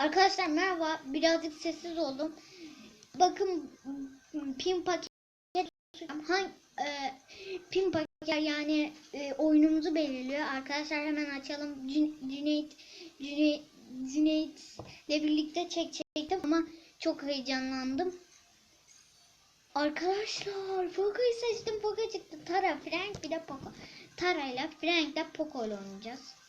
Arkadaşlar merhaba. Birazcık sessiz oldum. Bakın pin paket hangi e, pin paket yani e, oyunumuzu belirliyor. Arkadaşlar hemen açalım. Cün- Cüneyt Cüneyt Cüneyt'le birlikte çekecektim ama çok heyecanlandım. Arkadaşlar Poco'yu seçtim. Poco çıktı. Tara, Frank bir de Poco. Tara ile Frank ile Poco ile oynayacağız.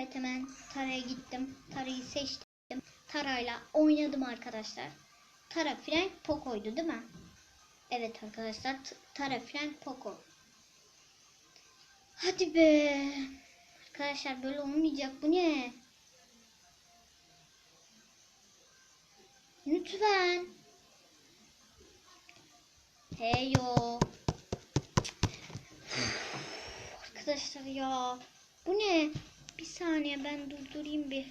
Evet hemen Tara'ya gittim. Tara'yı seçtim. Tara'yla oynadım arkadaşlar. Tara, Frank, Poco'ydu değil mi? Evet arkadaşlar. Tara, Frank, Poco. Hadi be. Arkadaşlar böyle olmayacak. Bu ne? Lütfen. Heyo. Arkadaşlar ya. Bu ne? Bir saniye ben durdurayım bir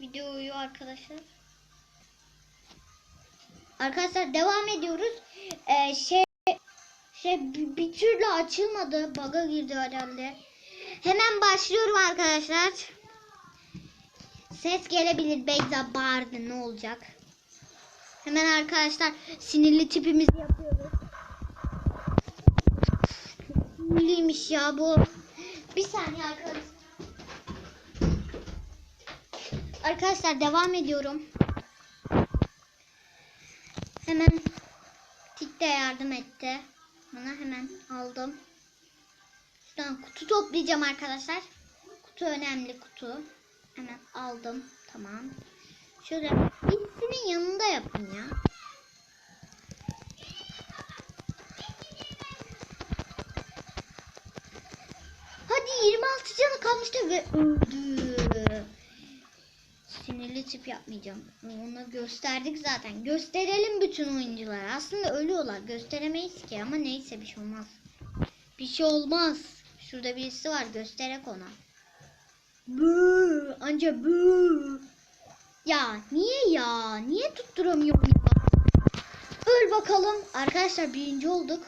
videoyu arkadaşlar. Arkadaşlar devam ediyoruz. Ee, şey şey bir, türlü açılmadı. Bug'a girdi herhalde. Hemen başlıyorum arkadaşlar. Ses gelebilir. Beyza bağırdı. Ne olacak? Hemen arkadaşlar sinirli tipimizi yapıyoruz. Sinirliymiş ya bu. Bir saniye arkadaşlar. Arkadaşlar devam ediyorum. Hemen Tik de yardım etti. Bana hemen aldım. Şuradan kutu toplayacağım arkadaşlar. Kutu önemli kutu. Hemen aldım. Tamam. Şöyle birisinin yanında yapın ya. Hadi 26 canı kalmıştı ve öldü. Sinirli tip yapmayacağım. Ona gösterdik zaten. Gösterelim bütün oyunculara. Aslında ölüyorlar. Gösteremeyiz ki ama neyse bir şey olmaz. Bir şey olmaz. Şurada birisi var. Gösterek ona. Bu anca bu. Ya niye ya? Niye tutturamıyorum ya? Öl bakalım. Arkadaşlar birinci olduk.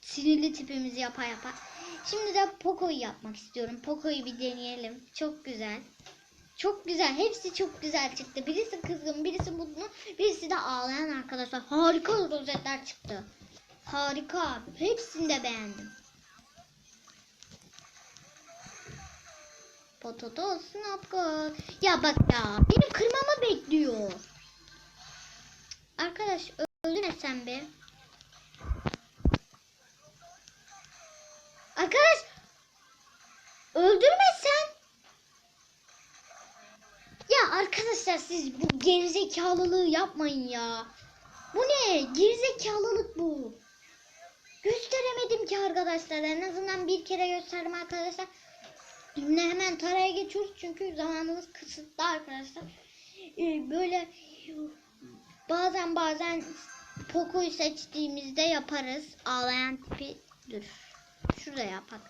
Sinirli tipimizi yapa yapa. Şimdi de Poco'yu yapmak istiyorum. Poco'yu bir deneyelim. Çok güzel. Çok güzel. Hepsi çok güzel çıktı. Birisi kızgın, birisi mutlu, birisi de ağlayan arkadaşlar. Harika rozetler çıktı. Harika. Hepsini de beğendim. Potato snapka. Ya bak ya. Benim kırmamı bekliyor. Arkadaş öldürme sen be. Arkadaş öldürme sen. Ya arkadaşlar siz bu gerizekalılığı yapmayın ya. Bu ne? Gerizekalılık bu. Gösteremedim ki arkadaşlar. En azından bir kere gösterdim arkadaşlar. Şimdi hemen taraya geçiyoruz çünkü zamanımız kısıtlı arkadaşlar. Ee, böyle bazen bazen Poco'yu seçtiğimizde yaparız. Ağlayan tipi dur. Şurada yapak.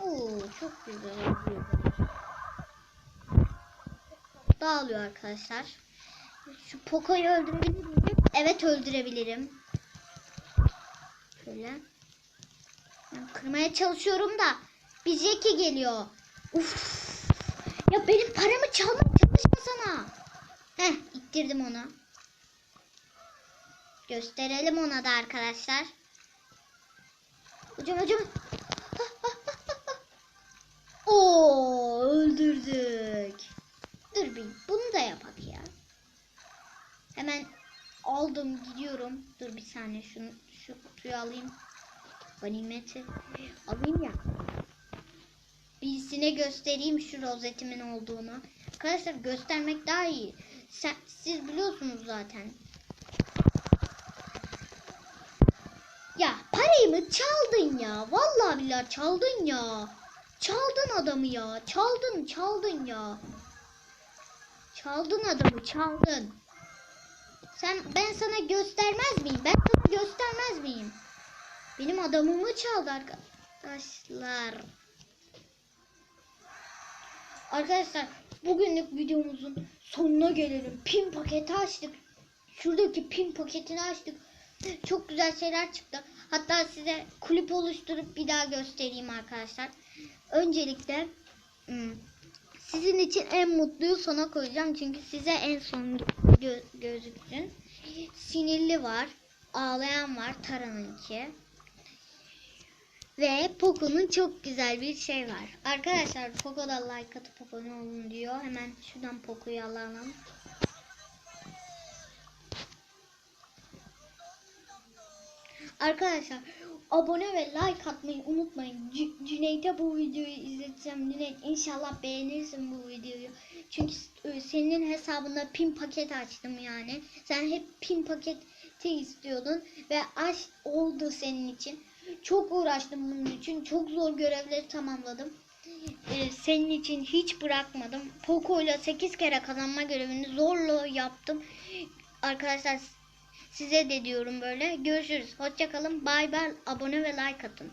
Oo çok güzel oluyor. Dağılıyor arkadaşlar. Şu Poco'yu öldürebilir miyim? Evet öldürebilirim. Şöyle. Ben kırmaya çalışıyorum da bir Jackie geliyor. Uf. Ya benim paramı çalmaya çalışmasana. Heh ittirdim onu. Gösterelim ona da arkadaşlar. Hocam hocam. Saniye şunu şu kutuyu alayım. Ganimeti alayım ya. Birisine göstereyim şu rozetimin olduğunu. Arkadaşlar göstermek daha iyi. Sen, siz biliyorsunuz zaten. Ya parayı mı çaldın ya? Vallahi billahi çaldın ya. Çaldın adamı ya. Çaldın, çaldın ya. Çaldın adamı, çaldın. Sen ben sana göstermez miyim? Ben sana göstermez miyim? Benim adamımı çaldı arkadaşlar. Arkadaşlar bugünlük videomuzun sonuna gelelim. Pin paketi açtık. Şuradaki pin paketini açtık. Çok güzel şeyler çıktı. Hatta size kulüp oluşturup bir daha göstereyim arkadaşlar. Öncelikle hmm, Sizin için en mutluyu sona koyacağım çünkü size en son gö- gözüksün. Sinirli var, ağlayan var, Tara'nınki. Ve Poco'nun çok güzel bir şey var. Arkadaşlar Poco da like atıp abone olun diyor. Hemen şuradan Poco'yu alalım. Arkadaşlar abone ve like atmayı unutmayın. C- Cüneyt'e bu videoyu izleteceğim. Cüneyt inşallah beğenirsin bu videoyu. Çünkü s- senin hesabında pin paket açtım yani. Sen hep pin paketi istiyordun ve aç oldu senin için. Çok uğraştım bunun için. Çok zor görevleri tamamladım. Ee, senin için hiç bırakmadım. Poco ile 8 kere kazanma görevini zorla yaptım. Arkadaşlar size de diyorum böyle. Görüşürüz. Hoşçakalın. Bay bay. Abone ve like atın.